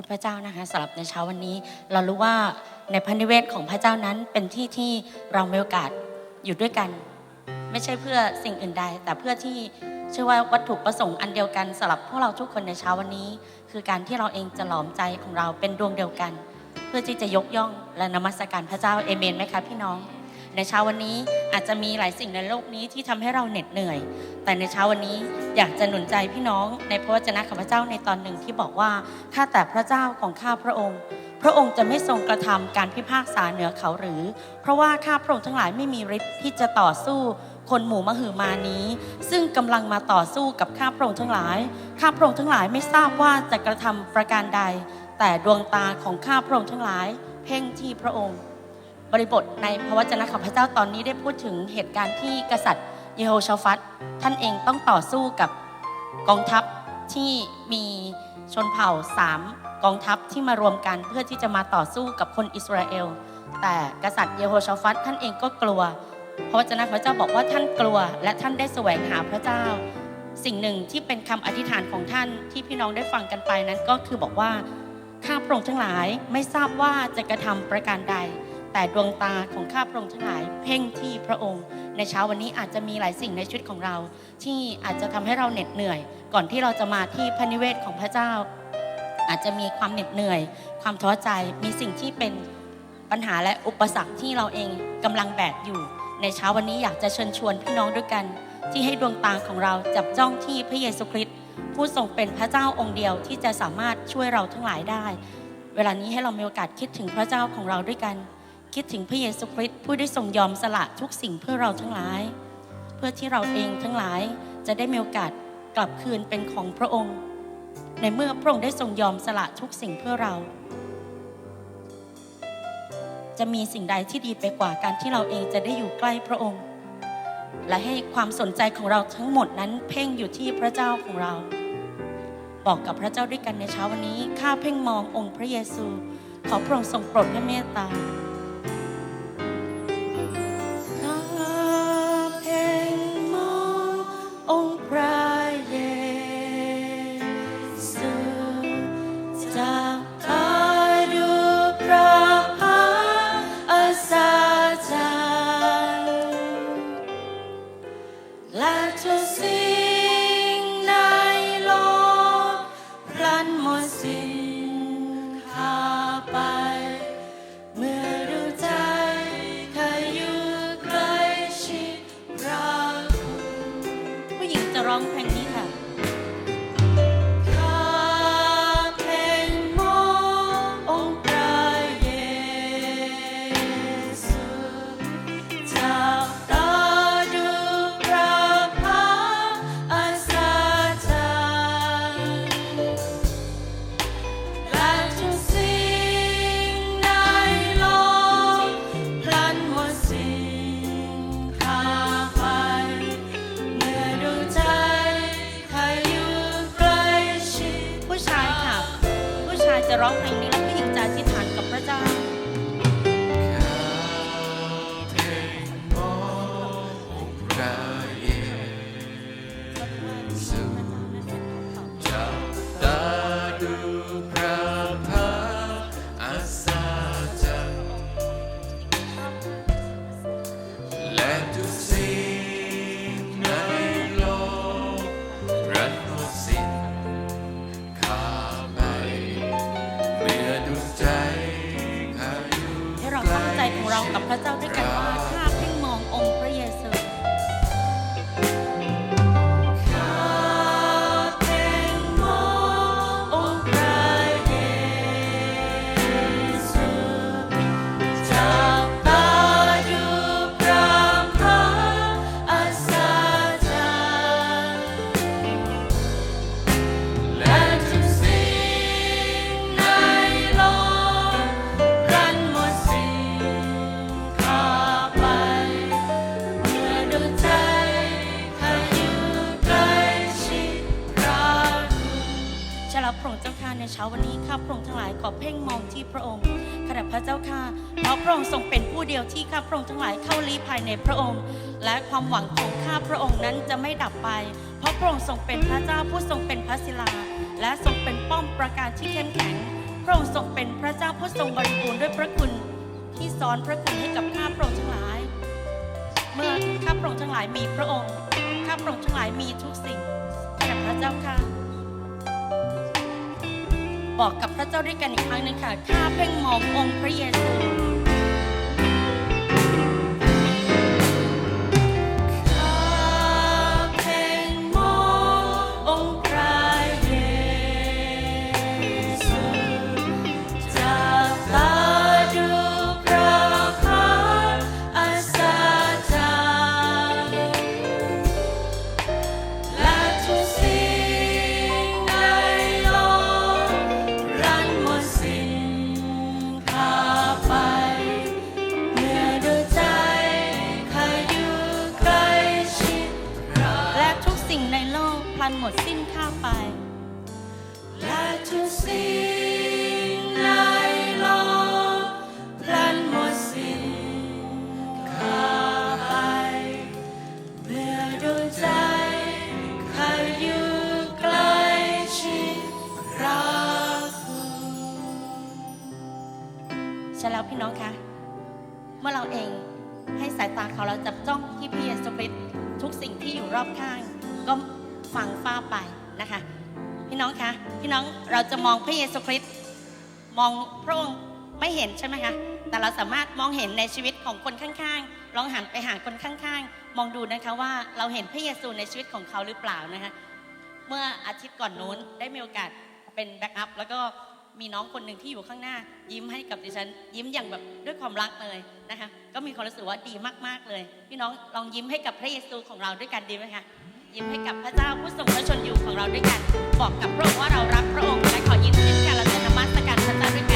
คุณพระเจ้านะคะสำหรับในเช้าวันนี้ เรารู้ว่าในพระนิเวศของพระเจ้านั้นเป็นที่ที่เรามีโอกาสอยู่ด้วยกัน ไม่ใช่เพื่อสิ่งอื่นใด แต่เพื่อที่เชื่อว่าวัตถุประสงค์อันเดียวกันสำหรับพวกเราทุกคนในเช้าวันนี้ คือการที่เราเองจะหลอมใจของเราเป็นดวงเดียวกัน เพื่อที่จะยกย่องและนมัสการพระเจ้าเอเมนไหมคะพี่น้อง ในเช้าวันนี้อาจจะมีหลายสิ่งในโลกนี้ที่ทำให้เราเหน็ดเหนื่อย แต่ในเช้าวันนี้อยากจะหนุนใจพี่น้องในพระวจนะของพระเจ้าในตอนหนึ่งที่บอกว่าข้าแต่พระเจ้าของข้าพระองค์ พระองค์จะไม่ทรงกระทำการพิพากษาเหนือเขาหรือ เพราะว่าข้าพระองค์ทั้งหลายไม่มีฤทธิ์ที่จะต่อสู้คนหมู่มหือมานี้ ซึ่งกำลังมาต่อสู้กับข้าพระองค์ทั้งหลายข้าพระองค์ทั้งหลายไม่ทราบว่าจะกระทำประการใด แต่ดวงตาของข้าพระองค์ทั้งหลาย เพ่งที่พระองค์ บริบทในพระวจนะของพระเจ้าตอนนี้ได้พูดถึงเหตุการณ์ที่กษัตริย์เยโฮชาฟัตท่านเองต้องต่อสู้กับกองทัพที่มีชนเผ่าสามกองทัพที่มารวมกันเพื่อที่จะมาต่อสู้กับคนอิสราเอล แต่กษัตริย์เยโฮชาฟัตท่านเองก็กลัว พระวจนะของพระเจ้าบอกว่าท่านกลัว และท่านได้แสวงหาพระเจ้า สิ่งหนึ่งที่เป็นคำอธิษฐานของท่านที่พี่น้องได้ฟังกันไปนั้นก็คือบอกว่าข้าพระองค์ทั้งหลายไม่ทราบว่าจะกระทำประการใด แต่ดวงตาของข้าพระองค์ทั้งหลายเพ่งที่พระองค์ ในเช้าวันนี้อาจจะมีหลายสิ่งในชีวิตของเรา ที่อาจจะทำให้เราเหน็ดเหนื่อย ก่อนที่เราจะมาที่พระนิเวศของพระเจ้า อาจจะมีความเหน็ดเหนื่อย ความท้อใจมีสิ่งที่เป็นปัญหาและอุปสรรคที่เราเองกำลังแบกอยู่ ในเช้าวันนี้อยากจะเชิญชวนพี่น้องด้วยกัน ที่ให้ดวงตาของเราจับจ้องที่พระเยซูคริสต์ผู้ทรงเป็นพระเจ้าองค์เดียวที่จะสามารถช่วยเราทั้งหลายได้ เวลานี้ให้เรามีโอกาสคิดถึงพระเจ้าของเราด้วยกัน คิดถึงพระเยซูคริสต์ผู้ได้ทรงยอมสละทุกสิ่งเพื่อเราทั้งหลาย เพื่อที่เราเองทั้งหลายจะได้มีโอกาสกลับคืนเป็นของพระองค์ ในเมื่อพระองค์ได้ทรงยอมสละทุกสิ่งเพื่อเรา จะมีสิ่งใดที่ดีไปกว่าการที่เราเองจะได้อยู่ใกล้พระองค์ และให้ความสนใจของเราทั้งหมดนั้นเพ่งอยู่ที่พระเจ้าของเรา บอกกับพระเจ้าด้วยกันในเช้าวันนี้ข้าเพ่งมององค์พระเยซู ขอพระองค์ทรงโปรดพระเมตตาข้า ความหวังของข้าพระองค์นั้นจะไม่ดับไป เพราะพระองค์ทรงเป็นพระเจ้าผู้ทรงเป็นพระศิลา และทรงเป็นป้อมปราการที่เข้มแข็ง พระองค์ทรงเป็นพระเจ้าผู้ทรงบริบูรณ์ด้วยพระคุณที่ซ้อนพระคุณให้กับข้าพระองค์ทั้งหลาย เมื่อข้าพระองค์ทั้งหลายมีพระองค์ ข้าพระองค์ทั้งหลายมีทุกสิ่งแต่พระเจ้าค่ะ บอกกับพระเจ้าด้วยกันอีกครั้งหนึ่งค่ะ ข้าเพ่งมององค์พระเยซูันหมดสิ้นข้าไป และทุกสิ่งในโลกพลันหมดสิ้นข้าไป เมื่อดวงใจข้าอยู่ใกล้ชิดพระคุณใช่แล้วพี่น้องคะเมื่อเราเองให้สายตาของเราจับจ้องที่พระเยซูคริสต์ทุกสิ่งที่อยู่รอบข้างก็ ฟังฟ้าไปนะคะ พี่น้องคะพี่น้องเราจะมองพระเยซูคริสต์มองพระองค์ไม่เห็นใช่ไหมคะแต่เราสามารถมองเห็นในชีวิตของคนข้างๆ ลองหันไปหาคนข้างๆ มองดูนะคะว่าเราเห็นพระเยซูในชีวิตของเขาหรือเปล่านะคะเมื่ออาทิตย์ก่อนนู้นได้มีโอกาสเป็นแบ็กอัพแล้วก็มีน้องคนหนึ่งที่อยู่ข้างหน้า ยิ้มให้กับดิฉัน ยิ้มอย่างแบบด้วยความรักเลยนะคะ ก็มีความรู้สึกว่าดีมากๆเลย พี่น้องลองยิ้มให้กับพระเยซูของเราด้วยกันดีไหมคะ ยิ้มให้กับพระเจ้าผู้ทรงพระชนอยู่ของเราด้วยกัน บอกกับพระองค์ว่าเรารักพระองค์และขอยินดีที่การเราจะนมัสการพระเจ้าด้วย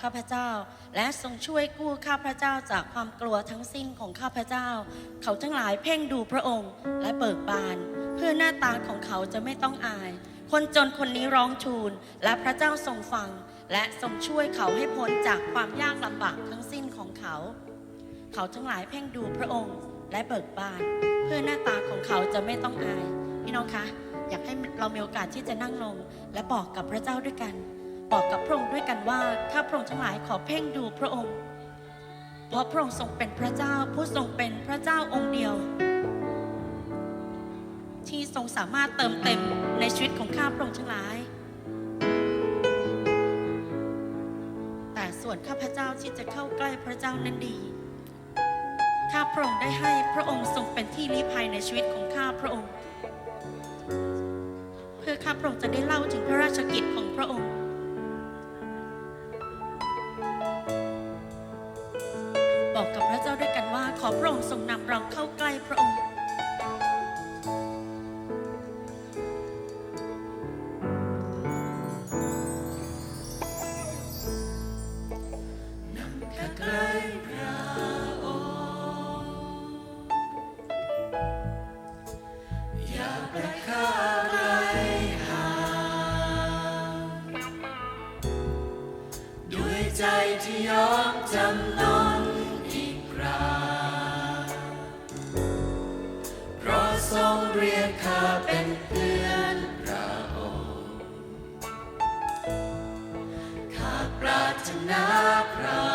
ข้าพเจ้า และทรงช่วยกู้ข้าพเจ้าจากความกลัวทั้งสิ้นของข้าพเจ้า เขาทั้งหลายเพ่งดูพระองค์และเบิกบาน เพื่อหน้าตาของเขาจะไม่ต้องอาย คนจนคนนี้ร้องทูลและพระเจ้าทรงฟัง และทรงช่วยเขาให้พ้นจากความยากลำบากทั้งสิ้นของเขา เขาทั้งหลายเพ่งดูพระองค์และเบิกบาน เพื่อหน้าตาของเขาจะไม่ต้องอาย พี่น้องคะ อยากให้เรามีโอกาสที่จะนั่งลง และบอกกับพระเจ้าด้วยกัน บอกกับพระองค์ด้วยกันว่าข้าพระองค์ทั้งหลายขอเพ่งดูพระองค์ เพราะพระองค์ทรงเป็นพระเจ้าผู้ทรงเป็นพระเจ้าองค์เดียว ที่ทรงสามารถเติมเต็มในชีวิตของข้าพระองค์ทั้งหลาย แต่ส่วนข้าพเจ้าที่จะเข้าใกล้พระเจ้านั้นดีข้าพระองค์ได้ให้พระองค์ทรงเป็นที่ลี้ภัยในชีวิตของข้าพระองค์ เพื่อข้าพระองค์จะได้เล่า ปรา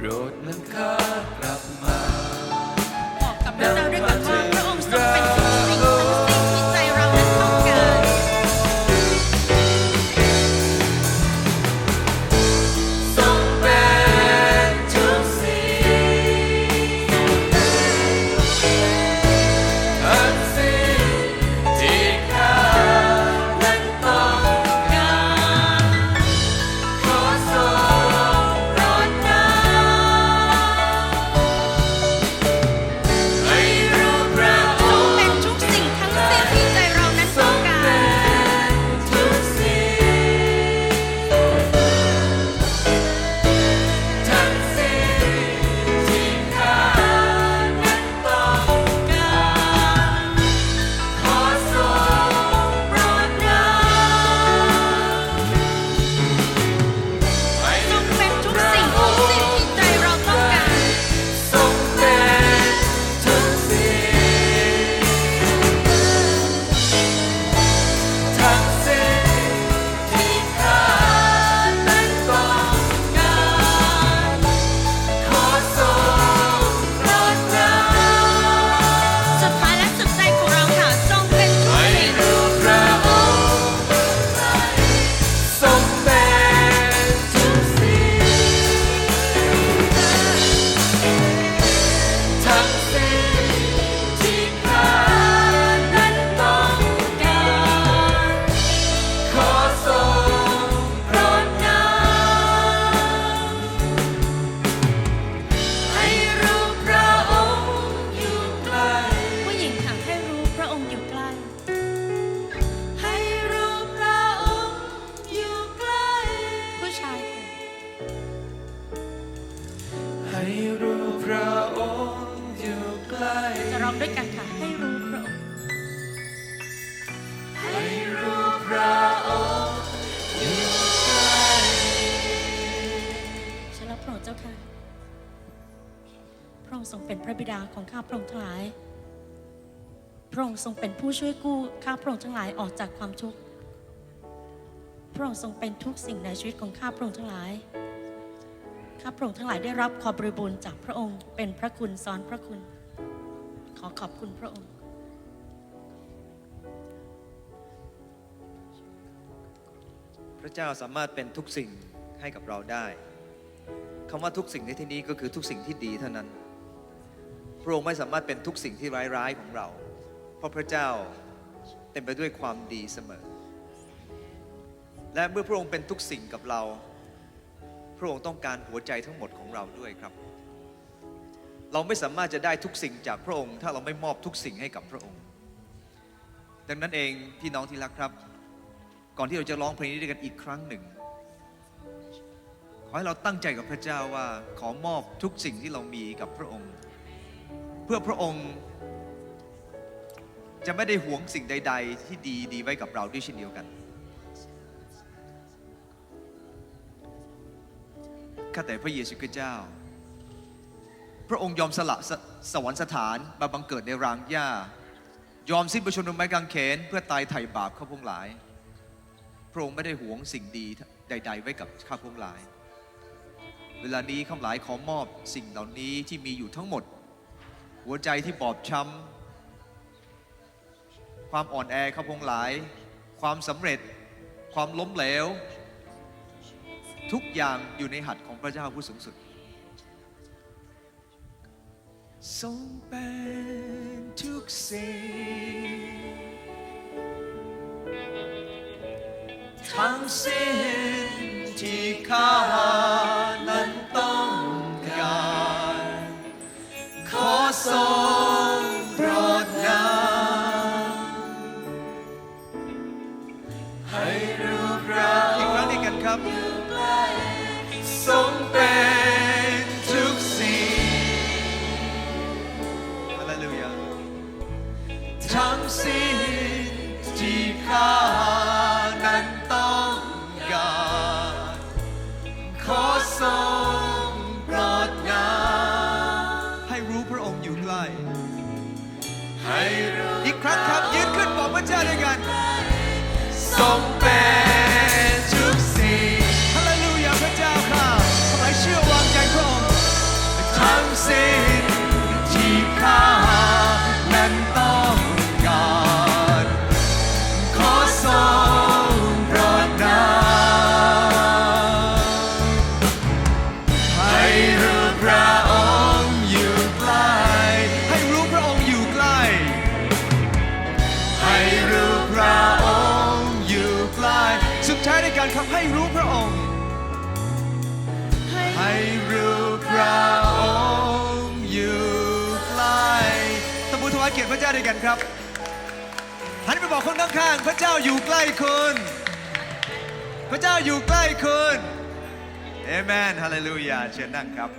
โปรดนำข้า รับพระองค์เจ้าค่ะ พระองค์ทรงเป็นพระบิดาของข้าพระองค์ทั้งหลาย พระองค์ทรงเป็นผู้ช่วยกู้ข้าพระองค์ทั้งหลายออกจากความทุกข์ พระองค์ทรงเป็นทุกสิ่งในชีวิตของข้าพระองค์ทั้งหลาย ข้าพระองค์ทั้งหลายได้รับความบริบูรณ์จากพระองค์ เป็นพระคุณซ้อนพระคุณ ขอขอบคุณพระองค์พระเจ้าสามารถเป็นทุกสิ่งให้กับเราได้ คำว่าทุกสิ่งในที่นี้ก็คือทุกสิ่งที่ดีเท่านั้น พระองค์ไม่สามารถเป็นทุกสิ่งที่ร้ายๆของเรา เพราะพระเจ้าเต็มไปด้วยความดีเสมอ และเมื่อพระองค์เป็นทุกสิ่งกับเรา พระองค์ต้องการหัวใจทั้งหมดของเราด้วยครับ เราไม่สามารถจะได้ทุกสิ่งจากพระองค์ ถ้าเราไม่มอบทุกสิ่งให้กับพระองค์ ดังนั้นเองพี่น้องที่รักครับ ก่อนที่เราจะร้องเพลงนี้ด้วยกันอีกครั้งหนึ่ง ขอให้เราตั้งใจกับพระเจ้าว่าขอมอบทุกสิ่งที่เรามีกับพระองค์ เพื่อพระองค์จะไม่ได้หวงสิ่งใด ๆ ที่ดีดีไว้กับเราด้วยเช่นเดียวกันข้าแต่พระเยซูคริสต์เจ้า พระองค์ยอมสละสสวรรคสถานมาบังเกิดในรางหญ้า ยอมสิ้นประชนม์บนไม้กางเขน เพื่อตายไถ่บาปข้าพงหลาย พระองค์ไม่ได้หวงสิ่งดีใด ๆ ไว้กับข้าพงหลาย เวลานี้ข้าหลายขอมอบสิ่งเหล่านี้ที่มีอยู่ทั้งหมด หัวใจที่บอบช้ำความอ่อนแอข้าพงหลาย ความสำเร็จ ความล้มเหลว ทุกอย่างอยู่ในหัตถ์ของพระเจ้าผู้สูงสุดทรงเป็นทุกสิ่งทั้งสิ้นที่ข้า ทรงโปรดนำให้รู้ระอีกครั้งนี้กันครับทรงเป็นทุกสิ่งฮาเลลูยาทั้งสิ้น ท ระเจ้าด้วยกันครับหันไปบอกคนข้างๆพระเจ้าอยู่ใกล้คุณพระเจ้าอยู่ใกล้คุณเอเมนฮาเลลูยาเชิญนั่งครับ